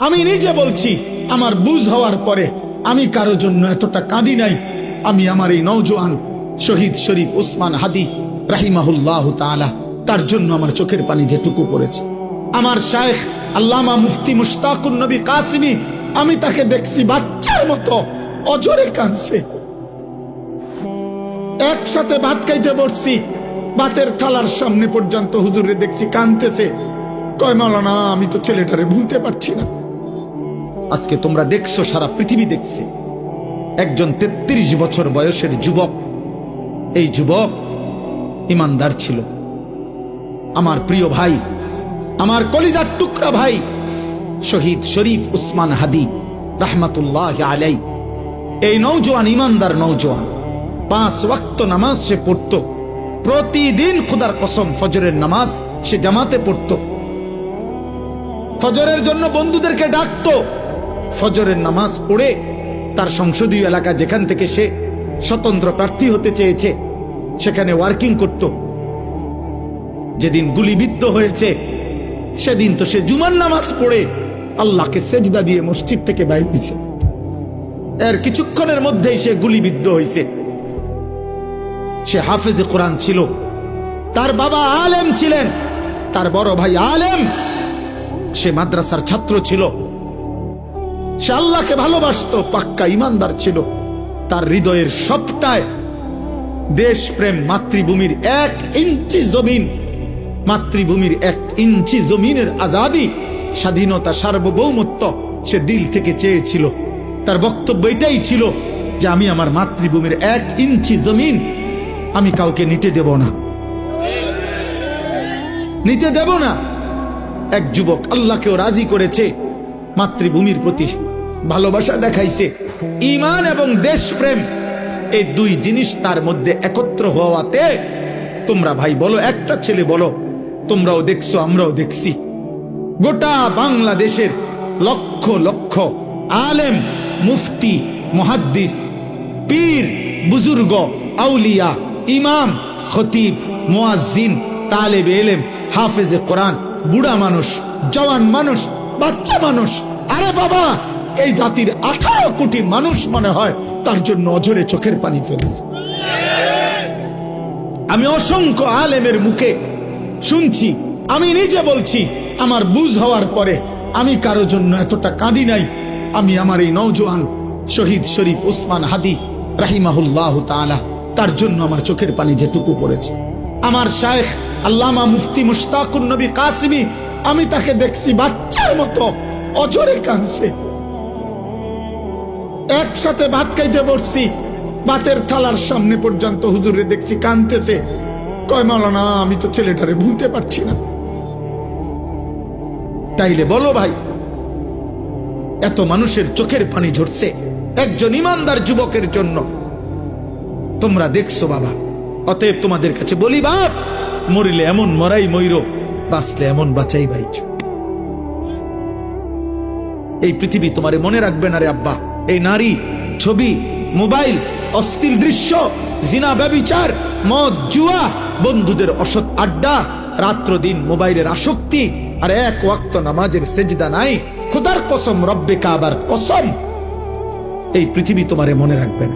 আমি নিজে বলছি, আমার বুঝ হওয়ার পরে আমি কারও জন্য এতটা কাঁদি নাই। আমি আমার এই নৌজওয়ান শহীদ শরীফ উসমান হাদি রাহিমাহুল্লাহ তাআলা, তার জন্য আমার চোখের পানি যেটুকু পড়েছে। আমার শায়েখ আল্লামা মুফতি মুশতাকুন নবী কাসিমি, আমি তাকে দেখছি বাচ্চার মতো অজরে কাঁদছে। একসাথে ভাত খাইতে বসছি, ভাতের থালার সামনে পর্যন্ত হুজুরে দেখছি কানতেছে কয়, মাওলানা, আমি তো ছেলেটারে ভুলতে পারছি না। আজকে তোমরা দেখছ, সারা পৃথিবী দেখছে। একজন ৩৩ বছর বয়সের যুবক। এই যুবক ইমানদার ছিল। আমার প্রিয় ভাই, আমার কলিজার টুকরা ভাই, শহীদ শরীফ উসমান হাদি, রাহমাতুল্লাহ আলাই এই নৌজওয়ান ইমানদার নৌজওয়ান পাঁচ ওয়াক্ত নামাজ সে পড়ত। প্রতিদিন খুদার কসম, ফজরের নামাজ সে জামাতে পড়ত। ফজরের জন্য বন্ধুদেরকে ডাকতো। ফজরের নামাজ পড়ে তার সংসদীয় এলাকা যেখান থেকে সে স্বতন্ত্র প্রার্থী হতে চেয়েছে, সেখানে ওয়ার্কিং করত। যেদিন গুলিবিদ্ধ হয়েছে, সেদিন তো সে জুমার নামাজ পড়ে। আল্লাহকে সেজদা দিয়ে মসজিদ থেকে বাইর হয়েছে। এর কিছুক্ষণের মধ্যেই সে গুলিবিদ্ধ হয়েছে। সে হাফেজে কোরআন ছিল। তার বাবা আলেম ছিলেন। তার বড় ভাই আলেম। সে মাদ্রাসার ছাত্র ছিল। সে আল্লাহকে ভালোবাসতো, পাক্কা ইমানদার ছিল। তার হৃদয়ের সবটায় দেশপ্রেম মাতৃভূমির এক ইঞ্চি জমিন, মাতৃভূমির এক ইঞ্চি জমিনের আজাদি, স্বাধীনতা, সার্বভৌমত্ব সে দিল থেকে চেয়েছিল। তার বক্তব্য এটাই ছিল যে, আমি আমার মাতৃভূমির এক ইঞ্চি জমিন, আমি কাউকে নিতে দেব না। নিতে দেব না। এক যুবক আল্লাহকেও রাজি করেছে মাতৃভূমির প্রতি ভালোবাসা দেখাইছে। ইমান এবং দেশপ্রেম, এই দুই জিনিস তার মধ্যে একত্র হওয়াতে তোমরা ভাই বলো, একটা ছেলে বলো, তোমরাও দেখছ, আমরাও দেখছি। গোটা বাংলাদেশের লক্ষ লক্ষ আলেম, মুফতি, মহাদ্দিস, পীর, বুজুর্গ, আউলিয়া, ইমাম, খতিব, মুয়াজ্জিন, তালেব এলেম, হাফেজে কোরআন, বুড়া মানুষ, জওয়ান মানুষ বাচ্চা মানুষ। আরে বাবা, এই জাতির আঠারো কোটি মানুষ মনে হয় তার জন্য অজরে চোখের পানি ফেলছে। আমি অসংখ্য আলেমের মুখে শুনছি, আমি নিজে বলছি, আমার বুঝ হওয়ার পরে আমি কারও জন্য এতটা কাঁদি নাই। আমি আমার এই নৌজওয়ান শহীদ শরীফ উসমান হাদি রাহিমাহুল্লাহ তাআলা, তার জন্য আমার চোখের পানি যেটুকু পড়েছে। আমার শায়েখ আল্লামা মুফতি মুশতাকুন নবী কাসিমি আমি তাকে দেখছি বাচ্চার মতো অজরে কাঁদছে। একসাথে ভাত খাইতে বসছি, ভাতের থালার সামনে পর্যন্ত হুজুরে দেখছি কানতেছে কয়, মাওলানা, আমি তো ছেলেটারে ভুলতে পারছি না। তাইলে বলো ভাই, এত মানুষের চোখের পানি ঝরছে একজন ইমানদার যুবকের জন্য। তোমরা দেখছ বাবা, অতএব তোমাদের কাছে বলি বাপ, মরিলে এমন মরাই ময়ূর বাঁচলে এমন বাঁচাই বাইছ এই পৃথিবী তোমারে মনে রাখবে না রে আব্বা। এই নারী, ছবি, মোবাইল, অস্থির দৃশ্য, জিনা, ব্যবিচার, মদ, জুয়া, বন্ধুদের অসৎ আড্ডা, রাত্র দিন মোবাইলের আসক্তি, আর এক ওয়াক্ত নামাজের সেজদা নাই। খোদার কসম, রব্বে কাবার কসম। এই পৃথিবী তোমারে মনে রাখবে না।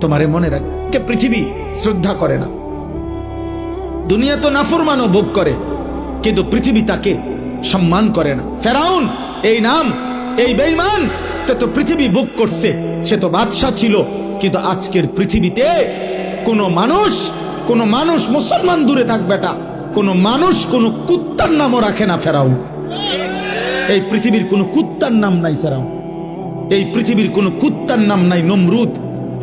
তোমারে মনে রাখবে। পৃথিবী শ্রদ্ধা করে না। দুনিয়া তো নাফরমানও ভোগ করে, কিন্তু পৃথিবী তাকে সম্মান করে না। ফেরাউন, এই নাম, এই বেইমান তে তো পৃথিবী বুক করছে, সে তো বাদশাহ ছিল, কিন্তু আজকের পৃথিবীতে কোনো মানুষ কোনো মানুষ মুসলমান দূরে থাক বেটা, কোনো মানুষ কোনো কুত্তার নামও রাখে না ফেরাউন। এই পৃথিবীর কোনো কুত্তার নাম নাই ফেরাউন। এই পৃথিবীর কোনো কুত্তার নাম নাই নমরুদ।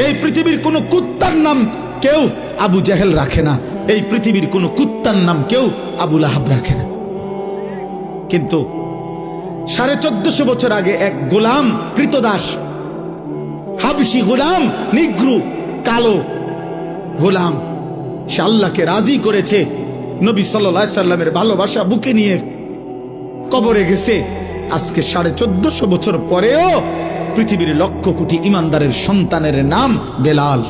এই পৃথিবীর কোনো কুত্তার নাম কেউ আবু জাহেল রাখে না। এই পৃথিবীর কোনো কুত্তার নাম কেউ আবুল আহাব রাখে না। কিন্তু সাড়ে চোদ্দশো বছর আগে এক গোলাম, কৃতদাস হাবসি গোলাম, নিগ্রু, কালো গোলাম, সে আল্লাহকে রাজি করেছে। নবী সাল্লা সাল্লামের ভালোবাসা বুকে নিয়ে কবরে গেছে। আজকে সাড়ে চোদ্দশো বছর পরেও পৃথিবীর লক্ষ কোটি ইমানদারের সন্তানের নাম বেলাল।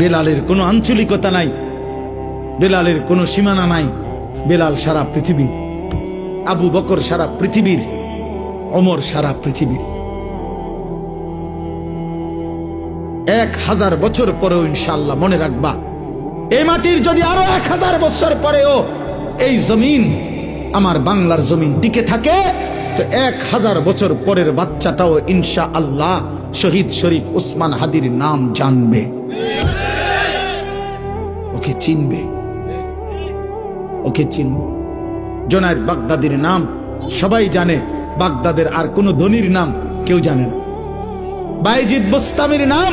বেলালের কোনো আঞ্চলিকতা নাই, বেলালের কোনো সীমানা নাই। বেলাল সারা পৃথিবীর, আবু বকর সারা পৃথিবীর অমর সারা পৃথিবীর। এক হাজার বছর পরেও ইনশাল্লাহ মনে রাখবা, এই মাটির যদি আরও এক হাজার বছর পরেও এই জমিন, আমার বাংলার জমিন টিকে থাকে, তো এক হাজার বছর পরের বাচ্চাটাও ইনশা আল্লাহ শহীদ শরীফ ওসমান হাদির নাম জানবে। ওকে চিনবে। ওকে চিনবে জোনায়দ বাগদাদির নাম সবাই জানে। বাগদাদের আর কোনো ধনির নাম কেউ জানে না। বাইজিদ বুস্তামের নাম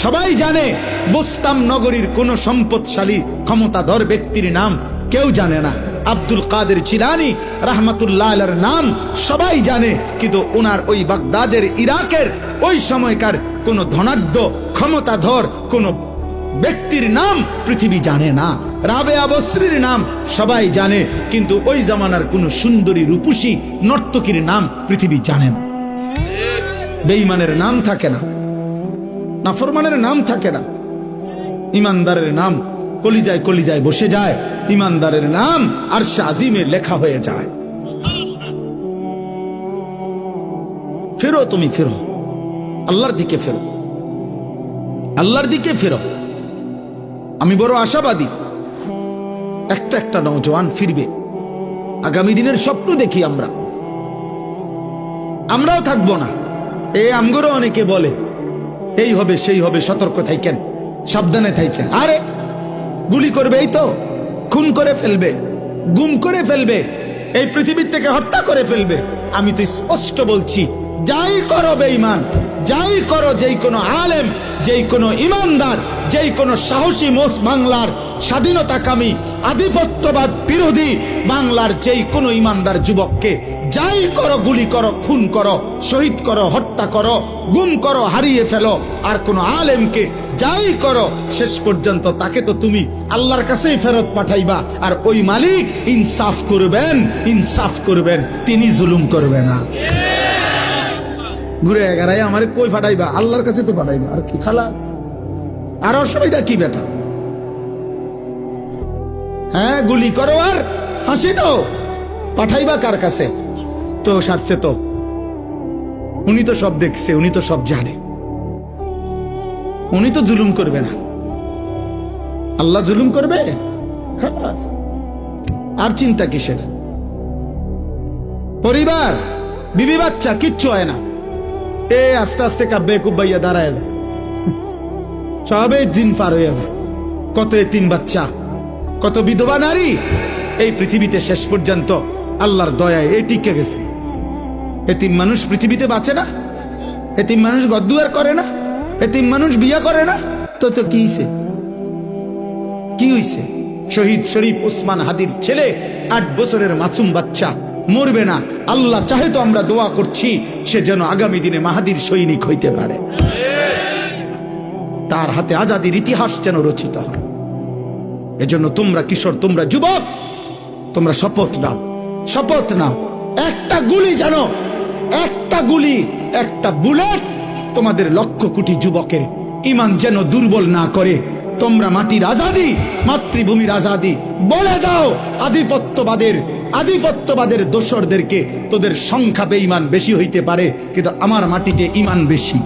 সবাই জানে। বুস্তাম নগরীর কোন সম্পদশালী, ক্ষমতাধর ব্যক্তির নাম কেউ জানে না। আব্দুল কাদের চিলানি রাহমাতুল্লাহ নাম সবাই জানে, কিন্তু ওনার ওই বাগদাদের ইরাকের ওই সময়কার কোন ধনাঢ্য, ক্ষমতাধর কোন ব্যক্তির নাম পৃথিবী জানে না। রাবে আবশ্রীর নাম সবাই জানে, কিন্তু ওই জামানার কোন সুন্দরী রূপসী নর্তকীর নাম পৃথিবী জানে না। বেঈমানের নাম থাকে না, নাফরমানের নাম থাকে না। ইমানদারের নাম কলিজায় কলিজায় বসে যায়, ইমানদারের নাম আর আজিমে লেখা হয়ে যায়। ফেরো তুমি, ফেরো। আল্লাহর দিকে ফেরো। আল্লাহর দিকে ফেরো। আমি বড় আশাবাদী। একটা একটা নৌজওয়ান ফিরবে। আগামী দিনের স্বপ্ন দেখি আমরা। আমরাও থাকব না। এ আমগরও অনেকে বলে, এই হবে, সেই হবে, সতর্ক থাইকেন, সাবধানে থাইকেন। আরে, গুলি করবে এই তো। খুন করে ফেলবে, গুম করে ফেলবে, এই পৃথিবীর থেকে হত্যা করে ফেলবে। আমি তো স্পষ্ট বলছি, যাই করো বেঈমান, যাই করো যেই কোনো আলেম, যেই কোনো ইমানদার যেই কোনো সাহসী মোস বাংলার স্বাধীনতাকামী, আধিপত্যবাদ বিরোধী বাংলার যেই কোনো ইমানদার যুবককে, যাই করো, গুলি করো, খুন করো, শহীদ করো, হত্যা করো, গুম করো, হারিয়ে ফেলো, আর কোনো আলেমকে যাই করো, শেষ পর্যন্ত তাকে তো তুমি আল্লাহর কাছেই ফেরত পাঠাইবা, আর ওই মালিক ইনসাফ করবেন ইনসাফ করবেন, তিনি জুলুম করবে না। ঘুরে এগারাই আমারে কই ফাটাইবা আল্লাহর কাছে তো ফাটাইবা আর কি খালাস? আর অসুবিধা কি বেটা? হ্যাঁ গুলি করো আর ফাঁসি দাও। পাঠাইবা কার কাছে? তো সারছে তো। উনি তো সব দেখছে, উনি তো সব জানে। উনি তো জুলুম করবে না। আল্লাহ জুলুম করবে? আর চিন্তা কিসের? পরিবার, বিবি বাচ্চা, কিচ্ছু হয় না। এ আস্তে আস্তে কাব্যে কুব্বাইয়া দাঁড়ায় যায়। সবে দিন পার হয়ে কত তিন বাচ্চা, কত বিধবা নারী? এই পৃথিবীতে শেষ পর্যন্ত আল্লাহর দয়ায় এই টিকে গেছে। এতিম মানুষ পৃথিবীতে বাঁচে না, এতিম মানুষ গদ্দুয়ার করে না, এতিম মানুষ বিয়া করে না। তো তো কি হইছে? কি হইছে? শহীদ শরীফ উসমান হাদির ছেলে, আট বছরের মাসুম বাচ্চা, মরবে না। আল্লাহ চাহে তো আমরা দোয়া করছি, সে যেন আগামী দিনে মাহাদির সৈনিক হইতে পারে। তার হাতে আজাদির ইতিহাস যেন রচিত হয়। এজন্য তোমরা কিশোর, তোমরা যুবক, তোমরা শপথ নাও শপথ নাও। একটা গুলি জানো, একটা গুলি, একটা বুলেট তোমাদের লক্ষ কোটি যুবকের ইমান যেন দুর্বল না করে। তোমরা মাটির আজাদি, মাতৃভূমির আজাদি, বলে দাও, আধিপত্যবাদের আধিপত্যবাদের দোসরদেরকে তোদের সংখ্যা বেঈমান বেশি হইতে পারে, কিন্তু আমার মাটিতে ইমান বেশি।